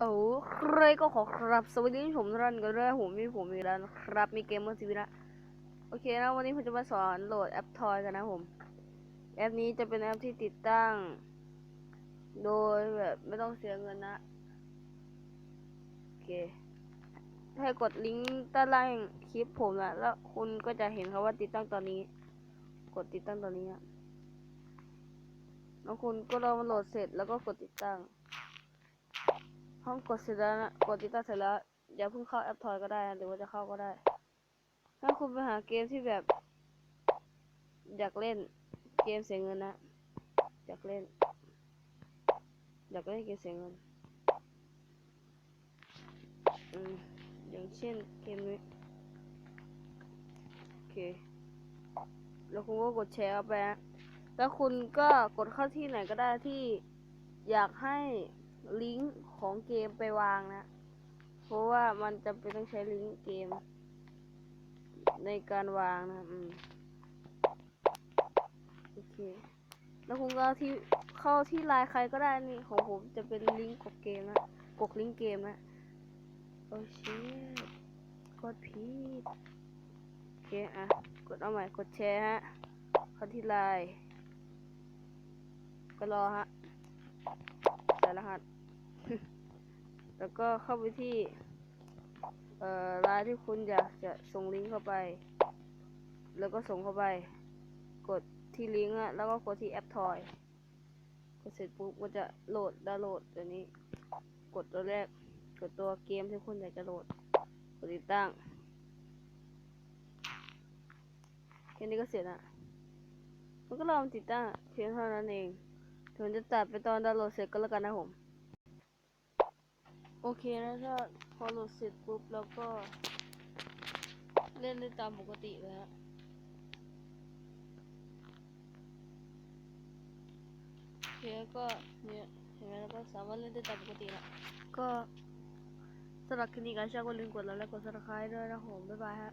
โอ้ใครก็ขอครับ สวัสดีผมรันกันด้วยผมมีผมมีรันครับ มีเกมเมอร์ซีวีละโอเคนะวันนี้ผมจะมาสอนโหลดแอปทอยกันนะผม แอปนี้จะเป็นแอปที่ติดตั้ง โดยแบบไม่ต้องเสียเงินนะ โอเค ให้กดลิงก์ใต้ล่างคลิปผมนะแล้วคุณก็จะเห็นเขาว่าติดตั้งตอนนี้ กดติดตั้งตอนนี้นะแล้วคุณก็รอมันโหลดเสร็จแล้วก็กดติดตั้ง ห้องกดเสร็จแล้วนะกดติดตั้งเสร็จแล้วอย่าเพิ่งเข้าแอปทอยก็ได้นะหรือว่าจะเข้าก็ได้ถ้าคุณไปหาเกมที่แบบ อยากเล่นเกมเสียเงินนะอยากเล่น อยากเล่นเกมเสียเงินอืมอย่างเช่นเกมนี้โอเคแล้วคุณก็กดแชร์เข้าไปแล้วคุณก็กดเข้าที่ไหนก็ได้ที่อยากให้ ลิงก์ของเกมไปวางนะ เพราะว่ามันจะเป็นต้องใช้ลิงก์เกม ในการวางนะอืมโอเคแล้วคุณก็ที่เข้าที่ไลน์ใครก็ได้นี่ของผมจะเป็นลิงก์กดเกมนะกดลิงก์เกมนะโอ้ชิกดผิดโอเคอะกดเอาใหม่กดแชร์ฮะเข้าที่ไลน์ก็รอฮะ ส่รหัส แล้วก็เข้าไปที่ เอ่อไลน์ที่คุณอยากจะส่งลิงก์เข้าไป แล้วก็ส่งเข้าไป กดที่ลิงก์อะแล้วก็กดที่แอปทอยกดเสร็จปุ๊บมันจะโหลดดาวน์โหลดตัวนี้ กดตัวแรก กดตัวเกมที่คุณอยากจะโหลด กดติดตั้งแค่นี้ก็เสร็จละมันก็รอมันติดตั้งเพียงเท่านั้นเอง ถึงจะตัดไปตอนดาวน์โหลดเสร็จก็แล้วกันนะผม โอเคนะถ้าพอโหลดเสร็จปุ๊บแล้วก็ เล่นได้ตามปกติเลยฮะโอเคก็เนี่ยเห็นไหมแล้วก็สามารถเล่นได้ตามปกติละก็สำหรับคลิปนี้ก็ชอบก็ลืมกดไลค์และกดซับสไครต์ด้วยนะผมบ๊ายบายฮะ